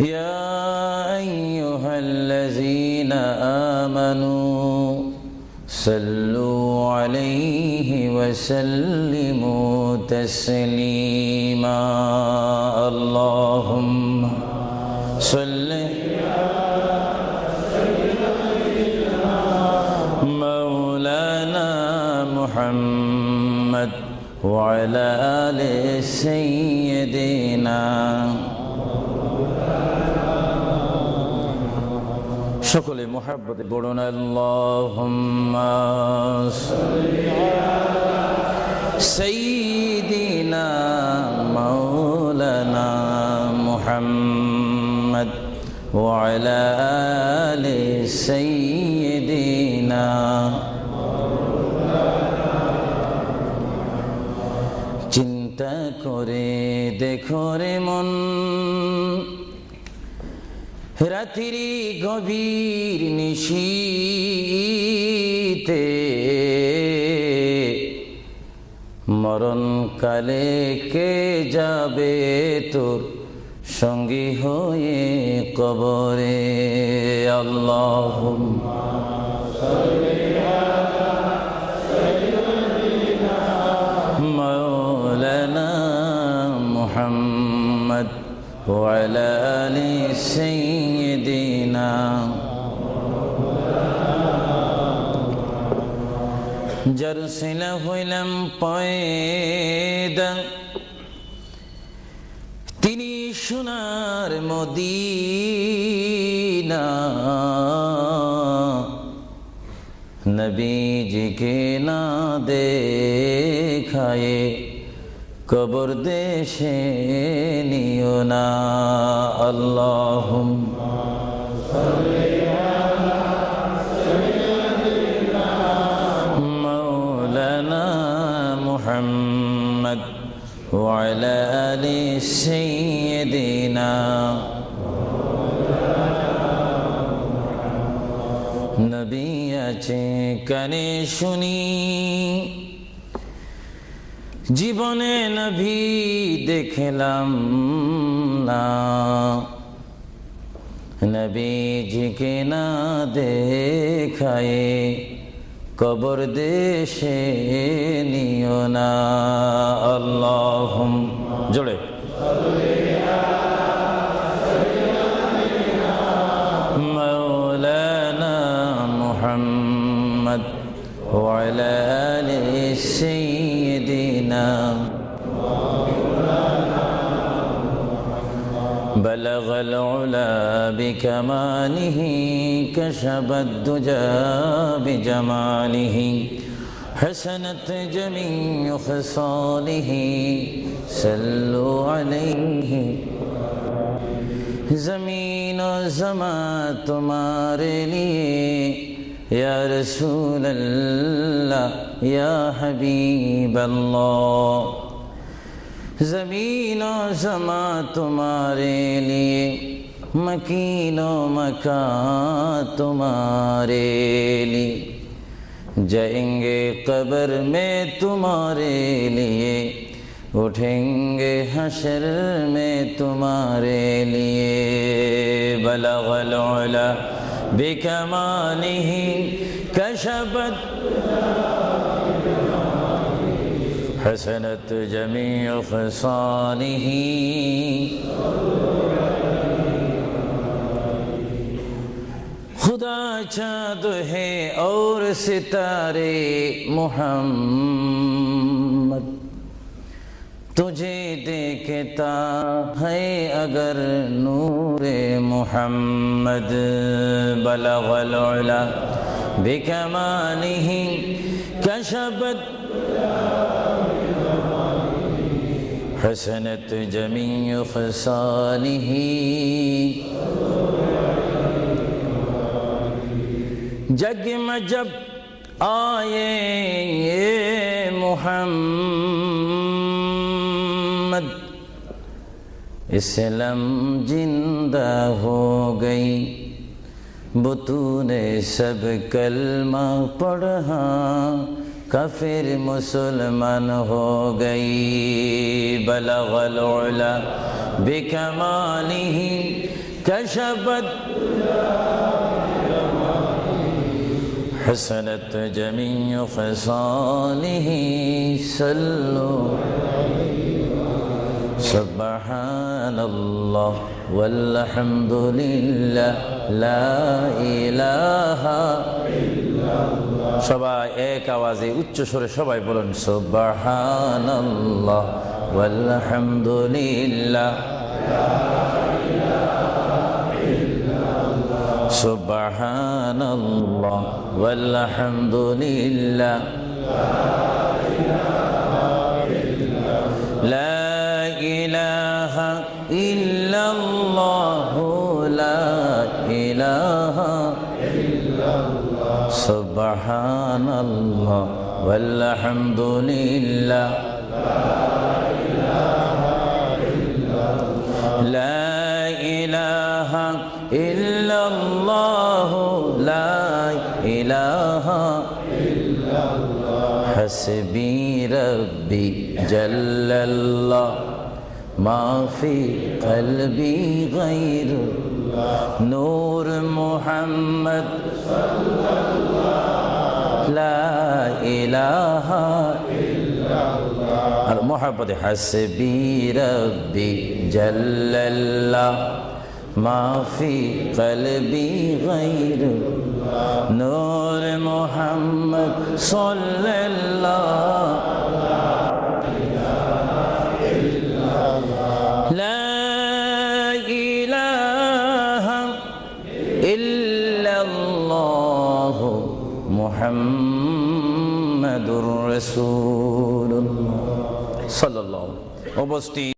يا أيها الذين آمنوا صلوا عليه وسلموا تسليما. اللهم صل مولانا محمد وعلى آل سيدنا সকলে মোহাব্বতে পড়ুন আল্লাহুম্মা সাইয়্যিদিনা মাওলানা মুহাম্মদ وعلى آل سيدنا চিন্তা করে দেখো রে মন রাত্রি গভীর নিশীতে মরণকালে কে যাবে তোর সঙ্গী হয়ে কবরে? আল্লাহ মৌলানা মোহাম্মদ ওয়ালা সিং জরসিল হইলাম পয়দা তিনি সোনার মদিনা নবীজিকে না দেখায়ে কবর দেশে নিও না আল্লাহ মৌলানা মুহাম্মদ وعلى آل سيدنا নবী আছে কানে শুনি জীবনে নভি দেখলাম না নবীজিকে না দেখায়ে কবর দেশে নিও না আল্লাহ জোড়ে مولانا محمد وعلى آل سيدنا بلغ العلا بكماله كشف الدجى بجماله. حسنت جميع خصاله سلوا عليه. زمین و زمان تمہارے لیے یا رسول اللہ یا حبیب اللہ. زمین و زمان تمہارے لیے، مکین و مکان تمہارے لیے۔ جائیں گے قبر میں تمہارے لیے، اٹھیں گے حشر میں تمہارے لیے۔ بلغ العلا بکمالہ کشبت حسنت جميع خصاله. خدا چاند ہے اور ستارے محمد، تجھے دیکھتا ہے اگر نور محمد، بلغ العلا۔ بكماله کشبت حسنت جميع خصاله جگ مجب آئے محمد اسلم زندہ ہو گئی بتون سب کلمہ پڑھا کفر مسلمان ہو گئی۔ بلغ العلا بکمانہ کشبت حسنت جمیع خسانہ صلو سبحان الله والحمد لله لا إله সবাই এক আওয়াজে উচ্চ সুরে সবাই বলুন সুবহানাল্লাহ ওয়ালহামদুলিল্লাহ সুবহানাল্লাহ ওয়ালহামদুলিল্লাহ سبحان الله والحمد لله. لا إله إلا الله. لا إله حسبي ربي جل الله. ما في قلبي غير نور محمد. لا إله المحبة حسبي ربي جل الله. ما في قلبي غير نور محمد صلى الله মোহাম্মদুর রসুল সাল্লাল্লাহু উপস্থিত